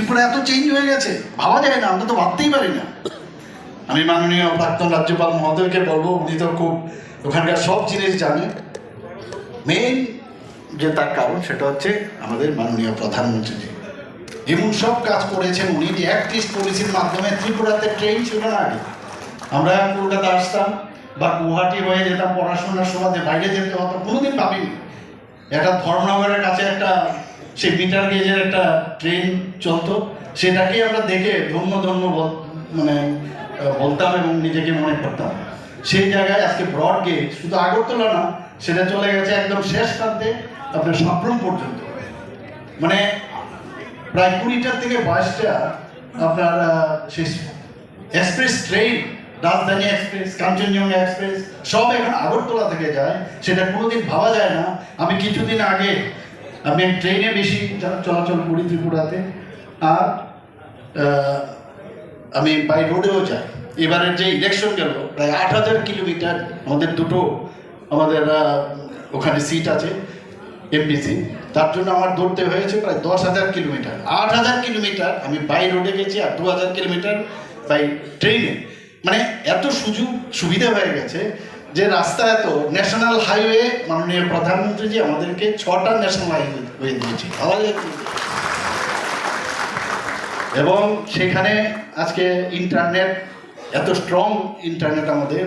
ত্রিপুরা এত চেঞ্জ হয়ে গেছে, ভাবা যায় না, আমরা তো ভাবতেই পারি না। আমি মাননীয় প্রাক্তন রাজ্যপাল মহোদয়কে বলব, উনি তো খুব ওখানকার সব জিনিস জানে। মেইন যে তার কারণ, সেটা হচ্ছে আমাদের মাননীয় প্রধানমন্ত্রীজি। এমন সব কাজ করেছেন উনি, যে একত্রিশ পলিসির মাধ্যমে ত্রিপুরাতে ট্রেন ছিল না আগে। আমরা কলকাতা আসতাম বা গুয়াহাটি হয়ে যেতাম পড়াশোনার সময় বাইরে যেতে হতো, কোনোদিন ভাবিনি। একটা ধর্মনগরের কাছে একটা সেই মিটার গেজের একটা ট্রেন চলতো সেটাকেই আমরা দেখে ধন্য ধন্য মানে বলতাম এবং নিজেকে মনে করতাম। সেই জায়গায় আজকে ব্রড গেজ শুধু আগরতলা না, সেটা চলে গেছে একদম শেষ প্রান্তে, আপনার সাপ্রম পর্যন্ত। মানে প্রায় কুড়িটার থেকে বাইশটা আপনার সেই express train Rajdhani express Kanchenjunga express সব এখন আগরতলা থেকে যায়। সেটা কোনোদিন ভাবা যায় না। আমি কিছুদিন আগে আমি ট্রেনে বেশি চলা- চলাচল করি ত্রিপুরাতে, আর আমি বাই রোডেও যাই। এবারের যে ইলেকশন গেল, প্রায় আট হাজার কিলোমিটার আমাদের দুটো, আমাদের ওখানে সিট আছে এমপিসি তার জন্য আমার দৌড়তে হয়েছে প্রায় দশ হাজার কিলোমিটার আট হাজার কিলোমিটার আমি বাই রোডে গেছি আর দু হাজার কিলোমিটার বাই ট্রেনে মানে এত সুযোগ, সুবিধা হয়ে গেছে যে রাস্তা এত ন্যাশনাল হাইওয়ে মাননীয় প্রধানমন্ত্রীজি আমাদেরকে ছটা ন্যাশনাল হাইওয়ে দিয়েছে। এবং সেখানে আজকে ইন্টারনেট এত স্ট্রং ইন্টারনেট আমাদের,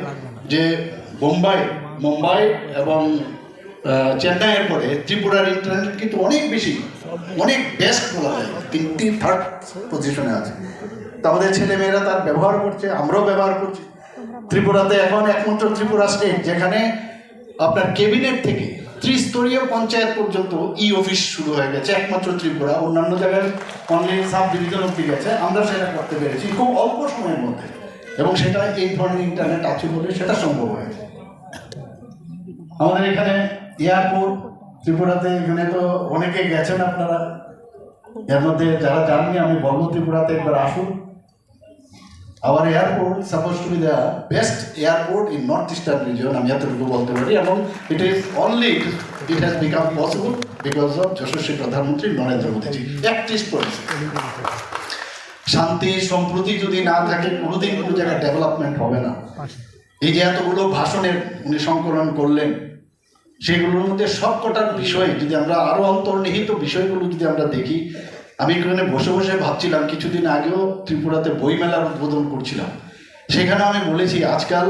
যে বোম্বাই, মুম্বাই এবং চেন্নাইয়ের পরে ত্রিপুরার ইন্টারনেট কিন্তু অনেক বেশি, অনেক বেস্ট বলা যায়, তিনটি থার্ড পজিশনে আছে। তো আমাদের ছেলেমেয়েরা তার ব্যবহার করছে, আমরাও ব্যবহার করছি। ত্রিপুরাতে এখন একমাত্র ত্রিপুরা স্টেট যেখানে আপনার ক্যাবিনেট থেকে ত্রিস্তরীয় পঞ্চায়েত পর্যন্ত ই অফিস শুরু হয়ে গেছে, একমাত্র ত্রিপুরা। অন্যান্য জায়গায় সাব ডিভিশন অব্দি গেছে। আমরা সেটা করতে পেরেছি খুব অল্প সময়ের মধ্যে। এবং সেটা এই ধরনের ইন্টারনেট আছে বলে সেটা সম্ভব হয়েছে। আমাদের এখানে এয়ারপোর্ট ত্রিপুরাতে এখানে তো অনেকে গেছেন আপনারা। এর মধ্যে যারা জাননি আমি বলব ত্রিপুরাতে একবার আসুন। Our airport supposed to be the best airport in north eastern region আমি এতটুকু বলতে পারি, এবং it is only it has become possible because of যশস্বী প্রধানমন্ত্রী নরেন্দ্র মোদীজি। একত্রিশ পলিসি শান্তি, সম্প্রতি যদি না থাকে, কোনোদিন কোনো জায়গায় ডেভেলপমেন্ট হবে না। এই যে এতগুলো ভাষণের উনি সংকলন করলেন, সেগুলোর মধ্যে সব কটার বিষয় যদি আমরা আরও অন্তর্নিহিত বিষয়গুলো যদি আমরা দেখি আমি এখানে বসে বসে ভাবছিলাম, কিছুদিন আগেও ত্রিপুরাতে বইমেলার উদ্বোধন করছিলাম। সেখানে আমি বলেছি, আজকাল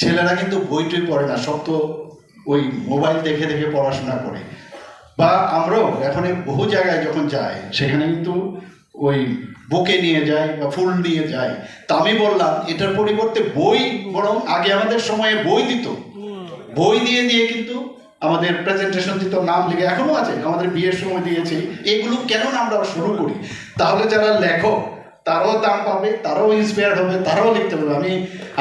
ছেলেরা কিন্তু বই টই পড়ে না, সব তো ওই মোবাইল দেখে দেখে পড়াশোনা করে। বা আমরাও এখন বহু জায়গায় যখন যাই, সেখানে কিন্তু ওই বুকে নিয়ে যায় বা ফুল নিয়ে যায় তা আমি বললাম, এটার পরিবর্তে বই বরং আগে আমাদের সময়ে বই দিত। বই দিয়ে দিয়ে কিন্তু আমাদের প্রেজেন্টেশন দিত, নাম লিখে এখনও আছে, আমাদের বিয়ের সময় দিয়েছি, এগুলো কেন আমরা শুরু করি? তাহলে যারা লেখক, তারাও দাম পাবে, তারাও ইন্সপায়ার হবে, তারাও লিখতে পারবে। আমি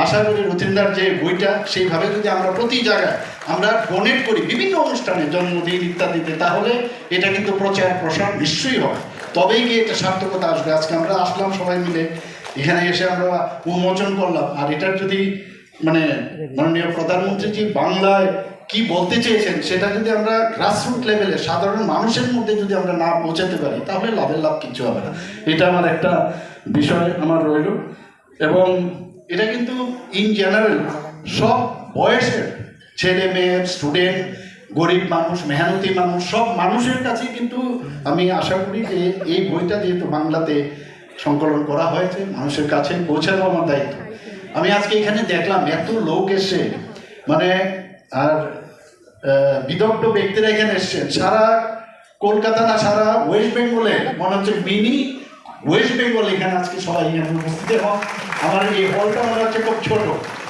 আশা করি রথীন্দার যে বইটা, সেইভাবে যদি আমরা প্রতি জায়গায় আমরা ডোনেট করি, বিভিন্ন অনুষ্ঠানে, জন্মদিন ইত্যাদিতে, তাহলে এটা কিন্তু প্রচার প্রসার নিশ্চয়ই হবে। তবেই গিয়ে এটা সার্থকতা আসবে। আজকে আমরা আসলাম সবাই মিলে, এখানে এসে আমরা উন্মোচন করলাম। আর এটার যদি মানে মাননীয় প্রধানমন্ত্রী যে বাংলায় কি বলতে চেয়েছেন সেটা যদি আমরা গ্রাসরুট লেভেলে সাধারণ মানুষের মধ্যে যদি আমরা না পৌঁছাতে পারি, তাহলে লাভের লাভ কিছু হবে না। এটা আমার একটা বিষয় আমার রইল। এবং এটা কিন্তু ইন জেনারেল সব বয়সের ছেলে মেয়ে স্টুডেন্ট গরিব মানুষ, মেহনতি মানুষ, সব মানুষের কাছে কিন্তু আমি আশা করি যে এই বইটা যেহেতু বাংলাতে সংকলন করা হয়েছে, মানুষের কাছে পৌঁছানো আমার দায়িত্ব। আমি আজকে এখানে দেখলাম এত লোক এসে মানে আর বিদগ্ধ ব্যক্তিরা এখানে এসছেন। সারা কলকাতা না, সারা ওয়েস্ট বেঙ্গলে, মনে হচ্ছে মিনি ওয়েস্ট বেঙ্গল এখানে আজকে সবাই এখানে উপস্থিত। এবং আমার এই হলটা মনে হচ্ছে খুব ছোট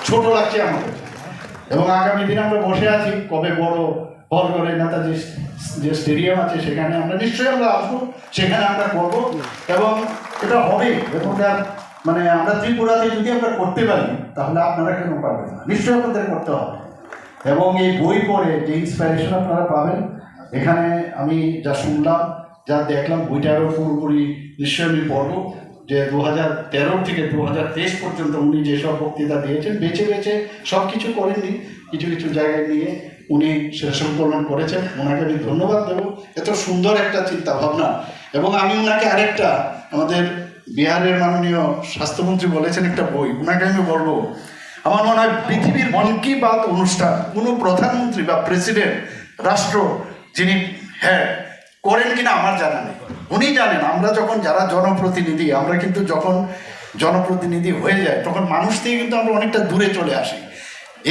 ছোট লাগছে আমাদের। এবং আগামী দিনে আমরা বসে আছি, কবে বড় হল করে নেতাজি যে স্টেডিয়াম আছে সেখানে আমরা নিশ্চয়ই আমরা আসব, সেখানে আমরা করব। এবং এটা হবে আর মানে আমরা ত্রিপুরাতে যদি আমরা করতে পারি, তাহলে আপনারা কেন পারবেন না? নিশ্চয়ই আপনাদের করতে হবে। এবং এই বই পড়ে যে ইন্সপিরেশন আপনারা পাবেন, এখানে আমি যা শুনলাম, যা দেখলাম বইটারও পুরোপুরি নিশ্চয়ই আমি পড়ব, যে দু হাজার তেরো থেকে দু হাজার তেইশ পর্যন্ত উনি যেসব বক্তৃতা দিয়েছেন, বেছে বেছে সব কিছু করেননি, কিছু কিছু জায়গায় নিয়ে উনি সেটা সংকলন করেছেন। ওনাকে আমি ধন্যবাদ দেবো। এত সুন্দর একটা চিন্তা ভাবনা এবং আমি ওনাকে আরেকটা আমাদের বিহারের মাননীয় স্বাস্থ্যমন্ত্রী বলেছেন একটা বই ওনাকে আমি বলব আমার মনে হয় পৃথিবীর মন কি বাত অনুষ্ঠান, কোনো প্রধানমন্ত্রী বা প্রেসিডেন্ট, রাষ্ট্র যিনি হ্যাঁ করেন কিনা আমার জানা নেই। উনি জানেন, আমরা যখন যারা জনপ্রতিনিধি, আমরা কিন্তু যখন জনপ্রতিনিধি হয়ে যায় তখন মানুষ থেকে কিন্তু আমরা অনেকটা দূরে চলে আসি।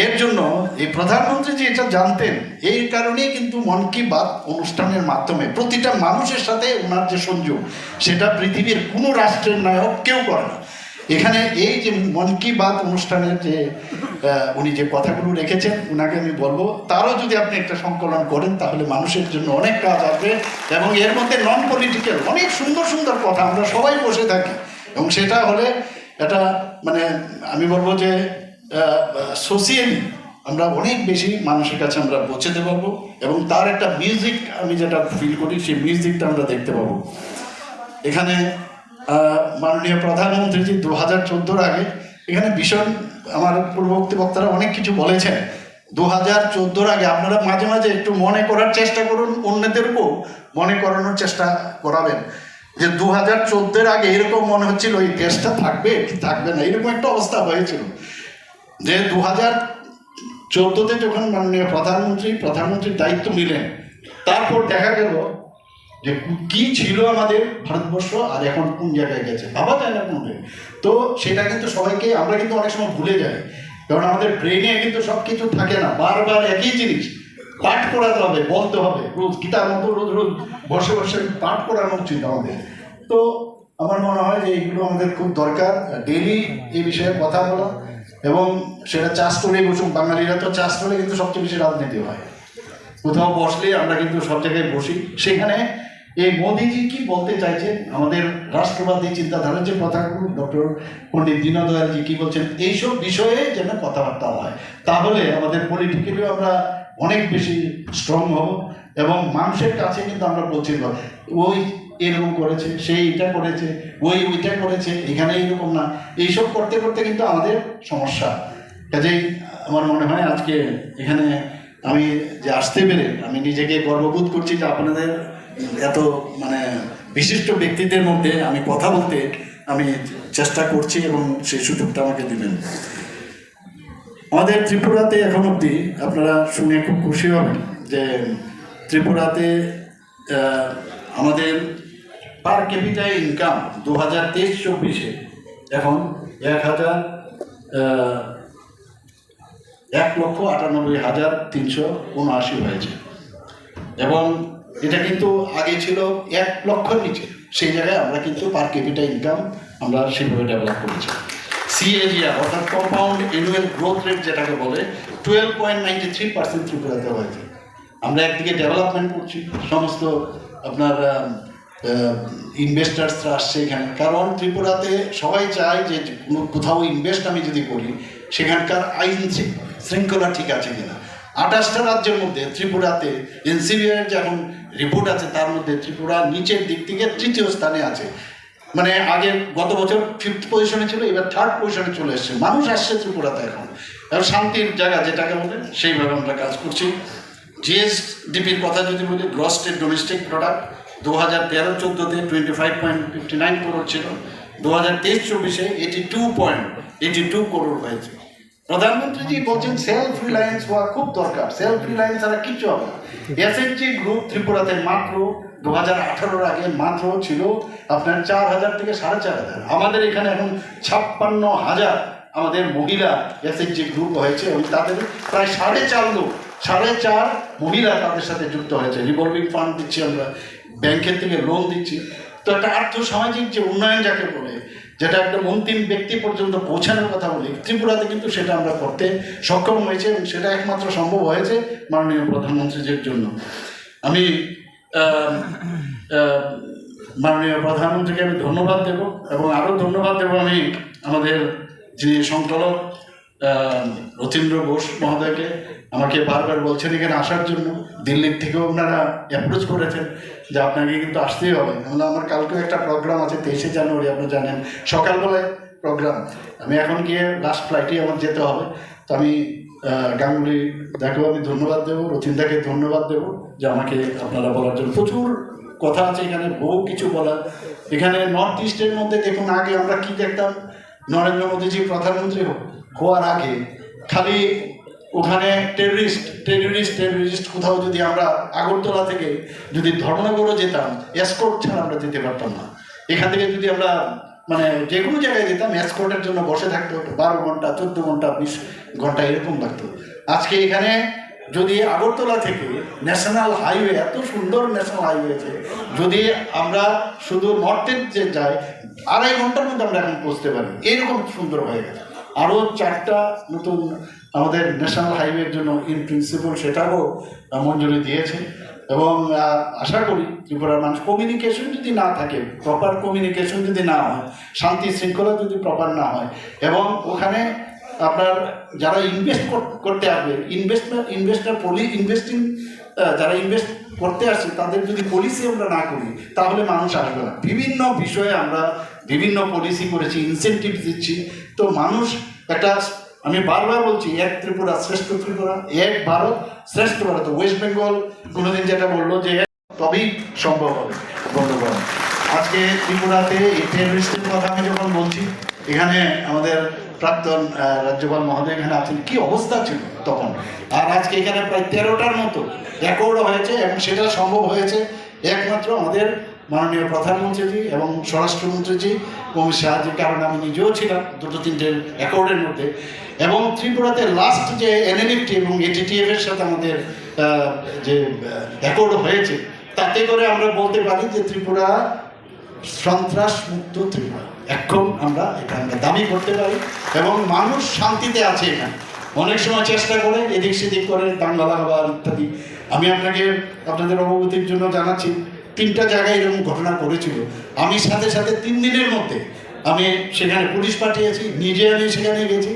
এর জন্য এই প্রধানমন্ত্রী যে এটা জানতেন, এই কারণেই কিন্তু মন কি বাত অনুষ্ঠানের মাধ্যমে প্রতিটা মানুষের সাথে ওনার যে সংযোগ, সেটা পৃথিবীর কোনো রাষ্ট্রের নায়ক কেউ করে না। এখানে এই যে মন কি বাত অনুষ্ঠানের যে উনি যে কথাগুলো রেখেছেন ওনাকে আমি বলব, তারও যদি আপনি একটা সংকলন করেন, তাহলে মানুষের জন্য অনেক কাজ আসবে। এবং এর মধ্যে নন পলিটিক্যাল অনেক সুন্দর সুন্দর কথা আমরা সবাই বসে থাকি। এবং সেটা হলে এটা মানে আমি বলব যে সোশিয়ালি আমরা অনেক বেশি মানুষের কাছে আমরা পৌঁছতে পারব। এবং তার একটা মিউজিক আমি যেটা ফিল করি, সেই মিউজিকটা আমরা দেখতে পাবো। এখানে মাননীয় প্রধানমন্ত্রীজি দু হাজার চোদ্দোর আগে এখানে ভীষণ আমার পূর্ববর্তী বক্তারা অনেক কিছু বলেছেন। দু হাজার চোদ্দোর আগে আপনারা মাঝে মাঝে একটু মনে করার চেষ্টা করুন অন্যদেরকেও মনে করানোর চেষ্টা করাবেন। যে দু হাজার চোদ্দোর আগে এরকম মনে হচ্ছিল এই দেশটা থাকবে কি থাকবে না, এরকম একটা অবস্থা হয়েছিল। যে দু হাজার চোদ্দোতে যখন মাননীয় প্রধানমন্ত্রী, প্রধানমন্ত্রীর দায়িত্ব নিলেন, তারপর দেখা গেল যে কি ছিল আমাদের ভারতবর্ষ আর এখন কোন জায়গায় গেছে ভাবা যায় না কোনটা তো সেটা কিন্তু সবাইকে, আমরা কিন্তু অনেক সময় ভুলে যাই। কারণ আমাদের ব্রেনে কিন্তু সব কিছু থাকে না। বারবার একই জিনিস, পাঠ করাতে হবে, বলতে হবে। রোজ গীতার মতো রোজ রোজ বসে বসে পাঠ করানো উচিত আমাদের। তো আমার মনে হয় যে এইগুলো আমাদের খুব দরকার। ডেলি এই বিষয়ে কথা বলা এবং সেটা চাষ করে বসুন। বাঙালিরা তো চাষ করে কিন্তু সবচেয়ে বেশি রাজনীতি হয়। কোথাও বসলে আমরা কিন্তু সব জায়গায় বসি। সেখানে এই মোদিজি কি বলতে চাইছেন? আমাদের রাষ্ট্রবাদী চিন্তাধারার যে কথাগুলো, ডক্টর পণ্ডিত দীনদয়ালজি কি বলছেন, এইসব বিষয়ে যেন কথাবার্তা হয়। তাহলে আমাদের পলিটিক্যালিও আমরা অনেক বেশি স্ট্রং হব এবং মানুষের কাছে কিন্তু আমরা পৌঁছে ওই এরকম করেছে সেই এটা করেছে, ওই ওইটা করেছে, এখানে এইরকম না। এইসব করতে করতে কিন্তু আমাদের সমস্যা। কাজেই আমার মনে হয় আজকে এখানে আমি যে আসতে পেরে, আমি নিজেকে গর্ববোধ করছি যে আপনাদের এত মানে বিশিষ্ট ব্যক্তিদের মধ্যে আমি কথা বলতে আমি চেষ্টা করছি এবং সেই সুযোগটা আমাকে দিবেন। আমাদের ত্রিপুরাতে এখন অবধি আপনারা শুনে খুব খুশি হবেন যে ত্রিপুরাতে আমাদের পার ক্যাপিটাল ইনকাম দু হাজার তেইশ চব্বিশে এখন এক হাজার এক লক্ষ আটানব্বই হাজার তিনশো উনআশি হয়েছে। এবং এটা কিন্তু আগে ছিল এক লক্ষর নিচে। সেই জায়গায় আমরা কিন্তু পার ক্যাপিটাল ইনকাম আমরা সেভাবে ডেভেলপ করেছি। সিএজিআর অর্থাৎ কম্পাউন্ড অ্যানুয়াল গ্রোথ রেট যেটাকে বলে twelve point ninety three percent ত্রিপুরাতে হয়েছে। আমরা একদিকে ডেভেলপমেন্ট করছি, সমস্ত আপনার ইনভেস্টার্সরা আসছে এখানে। কারণ ত্রিপুরাতে সবাই চায় যে কোথাও ইনভেস্ট আমি যদি করি, সেখানকার আইন শৃঙ্খলা ঠিক আছে কিনা। আঠাশটা রাজ্যের মধ্যে ত্রিপুরাতে এনসিবিআর যে এখন রিপোর্ট আছে, তার মধ্যে ত্রিপুরা নিচের দিক থেকে তৃতীয় স্থানে আছে। মানে আগে গত বছর ফিফথ পজিশনে ছিল, এবার থার্ড পজিশনে চলে এসছে। মানুষ আসছে ত্রিপুরাতে এখন। এখন শান্তির জায়গা যেটাকে বলে, সেইভাবে আমরা কাজ করছি। জিএসডিপির কথা যদি বলি গ্রস স্টেট ডোমেস্টিক প্রোডাক্ট দু হাজার তেরো, চোদ্দোতে twenty five point fifty nine crore ছিল। দু হাজার তেইশ, চব্বিশে eighty two point eighty two crore হয়েছে। প্রধানমন্ত্রীজি বলছেন সেলফ রিলায়েন্স হওয়া খুব দরকার। সেলফ রিলায়েন্স ছাড়া কিছু হবে এসএনজি গ্রুপ ত্রিপুরাতে মাত্র দু হাজার আঠারোর আগে মাত্র ছিল আপনার চার হাজার থেকে সাড়ে চার হাজার। আমাদের এখানে এখন ছাপ্পান্ন হাজার আমাদের মহিলা এসএনজি গ্রুপ হয়েছে এবং তাদের প্রায় সাড়ে চার লোক, সাড়ে চার মহিলা তাদের সাথে যুক্ত হয়েছে। রিভলভিং ফান্ড দিচ্ছি আমরা ব্যাংকের থেকে লোন দিচ্ছি। তো একটা আর্থসামাজিক যে উন্নয়ন যাকে বলে যেটা একদম অন্তিম ব্যক্তি পর্যন্ত পৌঁছানোর কথা বলি। ত্রিপুরাতে কিন্তু সেটা আমরা করতে সক্ষম হয়েছে এবং সেটা একমাত্র সম্ভব হয়েছে মাননীয় প্রধানমন্ত্রীজির জন্য। আমি মাননীয় প্রধানমন্ত্রীকে আমি ধন্যবাদ দেব এবং আরও ধন্যবাদ দেব আমি আমাদের যিনি সংকলক রতীন্দ্র বোস মহোদয়কে আমাকে বারবার বলছেন এখানে আসার জন্য। দিল্লির থেকেও ওনারা অ্যাপ্রোচ করেছেন যে আপনাকে কিন্তু আসতেই হবে। আমি বললাম, আমার কালকেও একটা প্রোগ্রাম আছে তেইশে জানুয়ারি আপনি জানেন। সকালবেলায় প্রোগ্রাম আমি এখন গিয়ে লাস্ট ফ্লাইটেই আমার যেতে হবে। তো আমি গাঙ্গুলি দেখো আমি ধন্যবাদ দেবো রচিন্দাকে ধন্যবাদ দেবো যে আমাকে আপনারা বলার জন্য। প্রচুর কথা আছে এখানে বহু কিছু বলার। এখানে নর্থ ইস্টের মধ্যে দেখুন আগে আমরা কি দেখতাম? নরেন্দ্র মোদীজি প্রধানমন্ত্রী হ- হওয়ার আগে খালি ওখানে টেররিস্ট টেররিস্ট টেররিস্ট কোথাও যদি আমরা আগরতলা থেকে যদি ধর্মনগরও যেতাম এসকোর্ট ছাড়া আমরা যেতে পারতাম না। এখান থেকে যদি আমরা মানে যে কোনো জায়গায় যেতাম এসকোর্টের জন্য বসে থাকতে, বারো ঘণ্টা, চোদ্দ ঘণ্টা, বিশ ঘণ্টা এরকম লাগতো। আজকে এখানে যদি আগরতলা থেকে ন্যাশনাল হাইওয়ে এত সুন্দর ন্যাশনাল হাইওয়ে আছে, যদি আমরা শুধু নর্থের যে যাই, আড়াই ঘণ্টার মধ্যে আমরা এখন পৌঁছতে পারি। এইরকম সুন্দর হয়ে গেছে। আরও চারটা নতুন আমাদের ন্যাশনাল হাইওয়ের জন্য ইন প্রিন্সিপাল সেটাও মঞ্জুরি দিয়েছে। এবং আশা করি ত্রিপুরার মানুষ কমিউনিকেশন যদি না থাকে প্রপার কমিউনিকেশন যদি না হয়, শান্তি শৃঙ্খলা যদি প্রপার না হয়, এবং ওখানে আপনার যারা ইনভেস্ট করতে আসবে ইনভেস্টমেন্ট ইনভেস্টার পলি ইনভেস্টিং যারা ইনভেস্ট করতে আসছে তাদের যদি পলিসি আমরা না করি, তাহলে মানুষ আসবে না। বিভিন্ন বিষয়ে আমরা বিভিন্ন পলিসি করেছি ইনসেন্টিভ দিচ্ছি। তো মানুষ একটা, আমি বারবার বলছি, এক ত্রিপুরা শ্রেষ্ঠ ত্রিপুরা, এক ভারত শ্রেষ্ঠ ভারত। ওয়েস্ট বেঙ্গল কোনোদিন যেটা বলল যে তবেই সম্ভব হবে। বন্ধুগণ আজকে ত্রিপুরাতে এই টেররিস্টের কথা আমি যখন বলছি, এখানে আমাদের প্রাক্তন রাজ্যপাল মহোদয় এখানে আছেন, কি অবস্থা ছিল তখন? আর আজকে এখানে প্রায় তেরোটার মতো রেকর্ড হয়েছে এবং সেটা সম্ভব হয়েছে একমাত্র আমাদের মাননীয় প্রধানমন্ত্রীজি এবং স্বরাষ্ট্রমন্ত্রীজি অমিত শাহজির কারণে আমি নিজেও ছিলাম দুটো তিনটে রেকর্ডের মধ্যে। এবং ত্রিপুরাতে লাস্ট যে এনএনএফটি এবং এটিটিএফ এর সাথে আমাদের যে রেকর্ড হয়েছে, তাতে করে আমরা বলতে পারি যে ত্রিপুরা সন্ত্রাস মুক্ত ত্রিপুরা। এখন আমরা এটা দাবি করতে পারি এবং মানুষ শান্তিতে আছে এখানে। অনেক সময় চেষ্টা করে, এদিক সেদিক করে দাঙ্গা লাগাবার ইত্যাদি। আমি আপনাকে আপনাদের অবগতির জন্য জানাচ্ছি, তিনটা জায়গায় এরকম ঘটনা করেছিল আমি সাথে সাথে তিন দিনের মধ্যে আমি সেখানে পুলিশ পাঠিয়েছি, নিজে আমি সেখানে গেছি,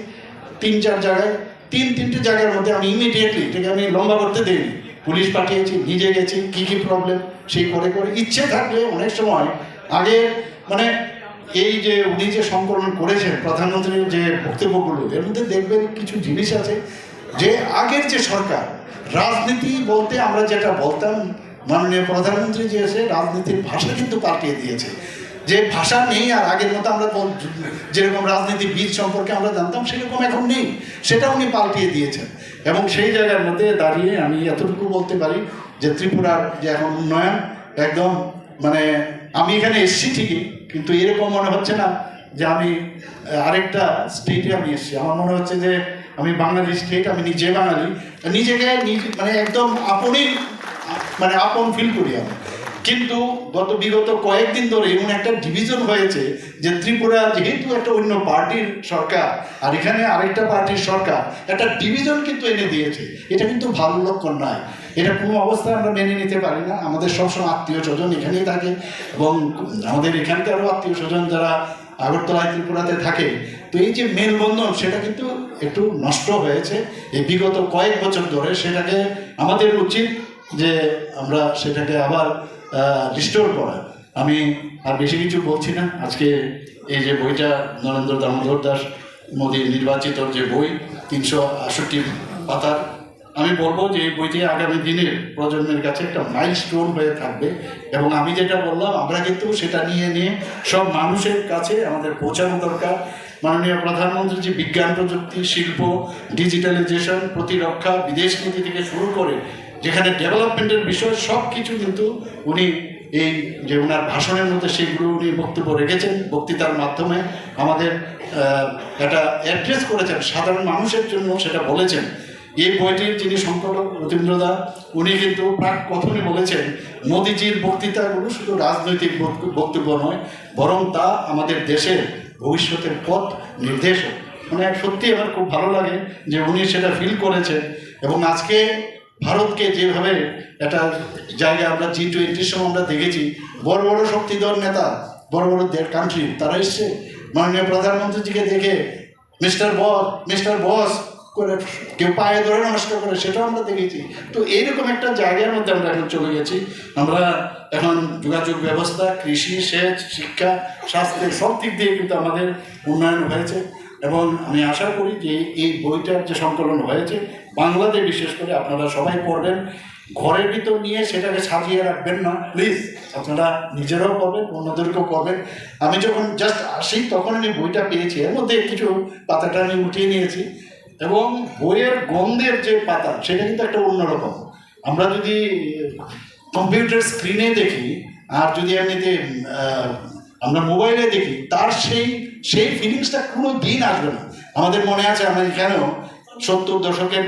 তিন চার জায়গায়। তিন তিনটে জায়গার মধ্যে আমি ইমিডিয়েটলি এটাকে আমি লম্বা করতে দিইনি। পুলিশ পাঠিয়েছি, নিজে গেছি, কি কি প্রবলেম সেই করে করে। ইচ্ছে থাকলে অনেক সময় আগে মানে এই যে উনি যে সংকলন করেছেন, প্রধানমন্ত্রীর যে বক্তব্যগুলো, এর মধ্যে দেখবেন কিছু জিনিস আছে যে আগের যে সরকার, রাজনীতি বলতে আমরা যেটা বলতাম, মাননীয় প্রধানমন্ত্রী যে এসে রাজনীতির ভাষা কিন্তু পাল্টিয়ে দিয়েছে। যে ভাষা নেই আর আগের মতো আমরা যেরকম রাজনীতিবিদ সম্পর্কে আমরা জানতাম, সেরকম এখন নেই। সেটা উনি পাল্টিয়ে দিয়েছেন। এবং সেই জায়গার মধ্যে দাঁড়িয়ে আমি এতটুকু বলতে পারি যে ত্রিপুরার যে এখন উন্নয়ন, একদম মানে আমি এখানে এসেছি ঠিকই কিন্তু এরকম মনে হচ্ছে না যে আমি আরেকটা স্টেটে আমি এসেছি। আমার মনে হচ্ছে যে আমি বাঙালি স্টেট আমি নিজে বাঙালি। নিজেকে নিজে মানে একদম আপনই মানে আপন ফিল করি আমি। কিন্তু গত বিগত কয়েকদিন ধরে এমন একটা ডিভিশন হয়েছে যে ত্রিপুরা যেহেতু একটা অন্য পার্টির সরকার, আর এখানে আরেকটা পার্টির সরকার, একটা ডিভিশন কিন্তু এনে দিয়েছে। এটা কিন্তু ভালো লক্ষণ নয়। এটা কোনো অবস্থায় আমরা মেনে নিতে পারি না। আমাদের সবসময় আত্মীয় স্বজন এখানেই থাকে এবং আমাদের এখানকারও আত্মীয় স্বজন যারা আগরতলায় ত্রিপুরাতে থাকে, তো এই যে মেলবন্ধন, সেটা কিন্তু একটু নষ্ট হয়েছে। এই বিগত কয়েক বছর ধরে সেটাকে আমাদের উচিত যে আমরা সেটাকে আবার রিস্টোর করা আমি আর বেশি কিছু বলছি না। আজকে এই যে বইটা নরেন্দ্র দামোদর দাস মোদী নির্বাচিত যে বই, তিনশো আষট্টি পাতার, আমি বলব যে এই বইটি আগামী দিনের প্রজন্মের কাছে একটা মাইল স্টোন হয়ে থাকবে। এবং আমি যেটা বললাম, আমরা কিন্তু সেটা নিয়ে নিয়ে সব মানুষের কাছে আমাদের পৌঁছানো দরকার। মাননীয় প্রধানমন্ত্রী যে বিজ্ঞান প্রযুক্তি, শিল্প ডিজিটালাইজেশন প্রতিরক্ষা, বিদেশ নীতি থেকে শুরু করে যেখানে ডেভেলপমেন্টের বিষয় সব কিছু কিন্তু উনি এই যে ওনার ভাষণের মধ্যে সেগুলো উনি বক্তব্য রেখেছেন, বক্তৃতার মাধ্যমে আমাদের একটা অ্যাড্রেস করেছেন, সাধারণ মানুষের জন্য সেটা বলেছেন। এই বইটির যিনি সংকলক রবীন্দ্রদা উনি কিন্তু প্রাক কথনে বলেছেন, মোদিজির বক্তৃতাগুলো শুধু রাজনৈতিক বক্তব্য নয়, বরং তা আমাদের দেশের ভবিষ্যতের পথ নির্দেশক। মানে সত্যি আমার খুব ভালো লাগে যে উনি সেটা ফিল করেছেন এবং আজকে ভারতকে যেভাবে একটা জায়গায় আমরা জি টোয়েন্টির সময় আমরা দেখেছি, বড় বড় শক্তিধর নেতা, বড় বড় কান্ট্রি তারা এসছে। মাননীয় প্রধানমন্ত্রীজিকে দেখে মিস্টার বস মিস্টার বস করে কেউ পায়ে ধরে নমস্কার করে, সেটাও আমরা দেখেছি। তো এইরকম একটা জায়গার মধ্যে আমরা এখন চলে গেছি। আমরা এখন যোগাযোগ ব্যবস্থা, কৃষি, সেচ, শিক্ষা স্বাস্থ্যের সব দিক দিয়ে কিন্তু আমাদের উন্নয়ন হয়েছে। এবং আমি আশা করি যে এই বইটার যে সংকলন হয়েছে বাংলাতে বিশেষ করে আপনারা সবাই পড়বেন, ঘরের ভিতর নিয়ে সেটাকে সাজিয়ে রাখবেন না প্লিজ আপনারা নিজেরাও করবেন অন্যদেরকেও করবেন আমি যখন জাস্ট আসি, তখন আমি বইটা পেয়েছি। এর মধ্যে কিছু পাতাটা আমি উঠিয়ে নিয়েছি। এবং বইয়ের গন্ধের যে পাতা, সেটা কিন্তু একটা অন্যরকম। আমরা যদি কম্পিউটার স্ক্রিনে দেখি, আর যদি এমনিতে আমরা মোবাইলে দেখি, তার সেই সেই ফিলিংসটা কোনো দিন আসবে না। আমাদের মনে আছে আমি কেন সত্তর দশকের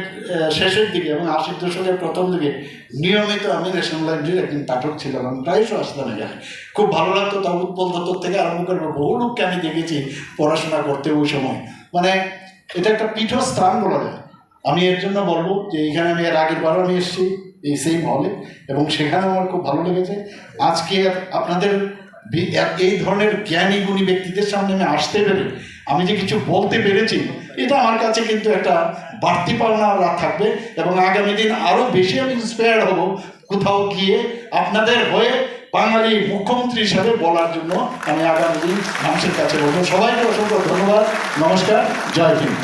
শেষের দিকে এবং আশির দশকের প্রথম দিকে নিয়মিত আমি ন্যাশনাল লাইব্রেরির একজন পাঠক ছিলাম। আমি প্রায়শই আসতাম এখানে। খুব ভালো লাগতো তা উৎপল দত্তর থেকে আরম্ভ করে বহু লোককে আমি দেখেছি পড়াশোনা করতে ওই সময়। মানে এটা একটা পীঠস্থান বলা যায়। আমি এর জন্য বলব যে এখানে আমি এর আগের বারও আমি এসেছি এই সেম হলে এবং সেখানে আমার খুব ভালো লেগেছে। আজকে আপনাদের এই ধরনের জ্ঞানী গুণী ব্যক্তিদের সামনে আমি আসতে পেরে, আমি যে কিছু বলতে পেরেছি, এটা আমার কাছে কিন্তু একটা বাড়তি পাওনা থাকবে এবং আগামী দিন আরও বেশি আমি ইন্সপায়ার্ড হব কোথাও গিয়ে আপনাদের হয়ে বাঙালি মুখ্যমন্ত্রী হিসাবে বলার জন্য আমি আগামী দিন মানুষের কাছে বলব। সবাইকে অসংখ্য ধন্যবাদ, নমস্কার, জয় হিন্দ।